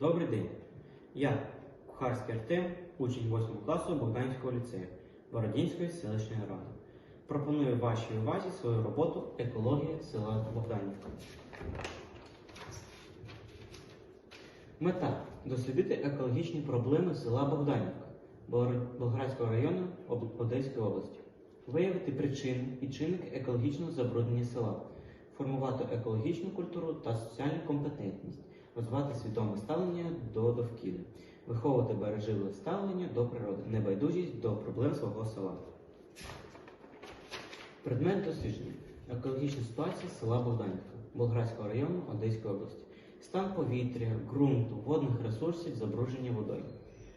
Добрий день. Я Кухарський Артем, учень 8 класу Богданського ліцею Бородінської селищної ради. Пропоную вашій увазі свою роботу Екологія села Богданівка. Мета дослідити екологічні проблеми села Богданівка Болградського району Одеської області, виявити причини і чинники екологічного забруднення села, формувати екологічну культуру та соціальну компетентність, розвивати свідоме ставлення до довкілля, виховувати бережливе ставлення до природи, небайдужість до проблем свого села. Предмет дослідження. Екологічна ситуація села Богданівка Болградського району Одеської області. Стан повітря, ґрунту, водних ресурсів, забруднення водою.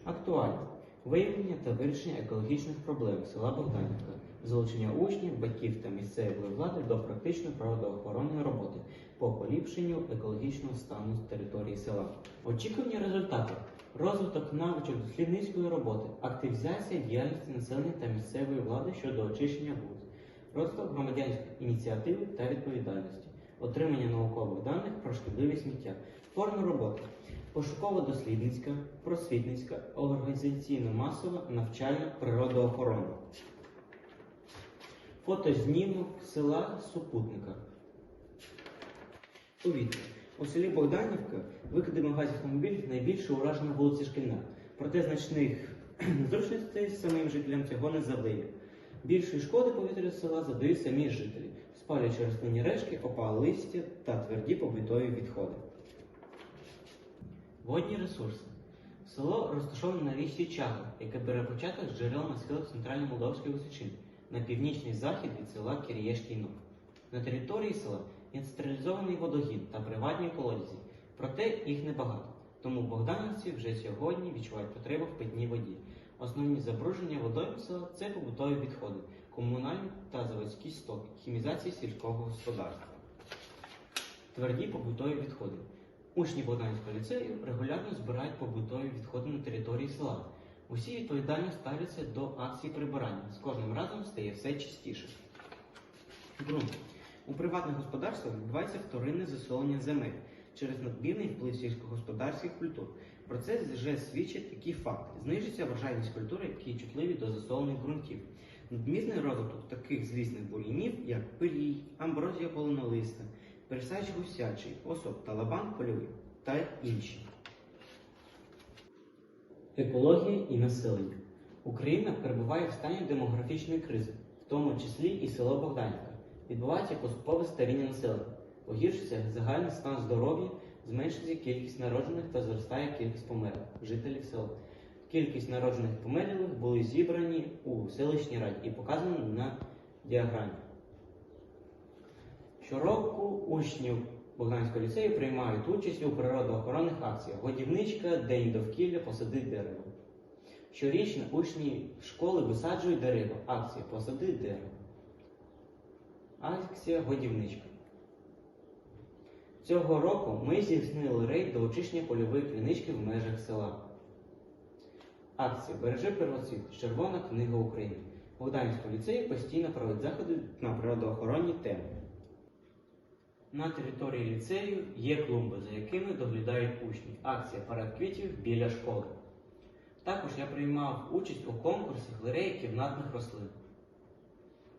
Актуально. Виявлення та вирішення екологічних проблем села Богданівка, залучення учнів, батьків та місцевої влади до практичної природоохоронної роботи по поліпшенню екологічного стану території села. Очікувані результати. Розвиток навичок дослідницької роботи, активізація діяльності населення та місцевої влади щодо очищення вулиць, розвиток громадянської ініціативи та відповідальності, отримання наукових даних про шкідливі сміття, форми роботи, пошуково-дослідницька, просвітницька, організаційно-масова, навчальна, природоохоронна. Фотознімок села Супутника. Повітря. У селі Богданівка викидами газів автомобілів найбільше уражена вулиця Шкільна. Проте значних незручностей самим жителям цього не завдає. Більшої шкоди повітря села задають самі жителі, спалюючи рослинні решки, опали листя та тверді побутові відходи. Водні ресурси. Село розташоване на річці Чага, яке бере початок з джерел на схилах Центрально-Молдовської височини, на північний захід від села Кирієшкий Ног. На території села є централізований водогін та приватні колодязі, проте їх небагато. Тому богданівці вже сьогодні відчувають потребу в питній воді. Основні забруження водою села це побутові відходи, комунальні та заводські стоки, хімізація сільського господарства. Тверді побутові відходи. Учні Богданського ліцею регулярно збирають побутові відходи на території села. Усі відповідально ставляться до акції прибирання. З кожним разом стає все чистіше. Ґрунт. У приватних господарствах відбувається вторинне засолення земель через надмірний вплив сільськогосподарських культур. Про це вже свідчать такі факти. Знижується врожайність культур, які чутливі до засолених ґрунтів. Надмірний розвиток таких злісних бур'янів, як пилій, амброзія полонолиста, пересач гусячий, особ та лабан польовий та інші. Екологія і населення. Україна перебуває в стані демографічної кризи, в тому числі і село Богданівка. Відбувається поступове старіння населення, погіршується загальний стан здоров'я, зменшується кількість народжених та зростає кількість померлих жителів села. Кількість народжених померлих були зібрані у селищній раді і показані на діаграмі. Щороку учнів Богданського ліцею приймають участь у природоохоронних акціях Годівничка, День довкілля, посади дерево. Щорічно учні школи висаджують дерева. Акція Посади дерево. Акція Годівничка. Цього року ми здійснили рейд до очищення польової клінички в межах села. Акція Бережи первоцвіт. Червона книга України. Богданського ліцею постійно проводить заходи на природоохоронні теми. На території ліцею є клумби, за якими доглядають учні. Акція парад квітів біля школи. Також я приймав участь у конкурсі галереї кімнатних рослин.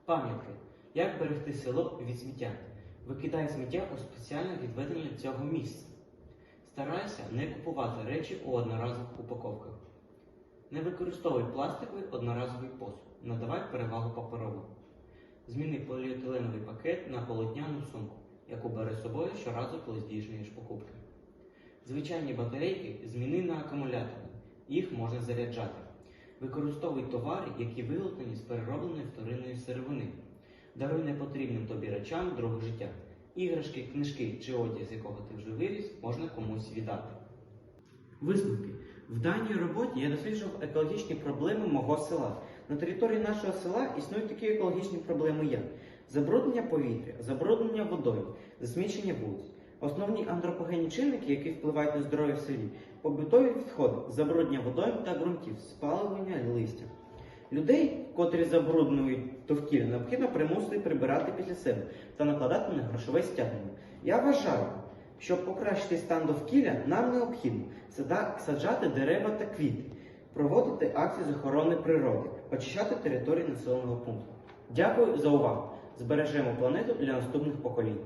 Пам'ятки. Як берегти село від сміття? Викидай сміття у спеціально відведення цього місця. Старайся не купувати речі у одноразових упаковках. Не використовуй пластиковий одноразовий посуд. Надавай перевагу паперовому. Зміни поліетиленовий пакет на полотняну сумку, яку бери з собою щоразу, коли здійснюєш покупки. Звичайні батарейки зміни на акумулятори. Їх можна заряджати. Використовуй товари, які виготовлені з переробленої вторинної сировини. Даруй непотрібним тобі речам друге життя. Іграшки, книжки чи одяг, з якого ти вже виріс, можна комусь віддати. Висновки. В даній роботі я досліджував екологічні проблеми мого села. На території нашого села існують такі екологічні проблеми, як забруднення повітря, забруднення водою, засмічення вулиць. Основні антропогенні чинники, які впливають на здоров'я в селі, побутові відходи, забруднення водою та ґрунтів, спалювання листя. Людей, котрі забруднюють довкілля, необхідно примусити прибирати після себе та накладати на грошове стягнення. Я вважаю, Щоб покращити стан довкілля, нам необхідно саджати дерева та квіти, проводити акції з охорони природи, очищати території населеного пункту. Дякую за увагу! Збережемо планету для наступних поколінь.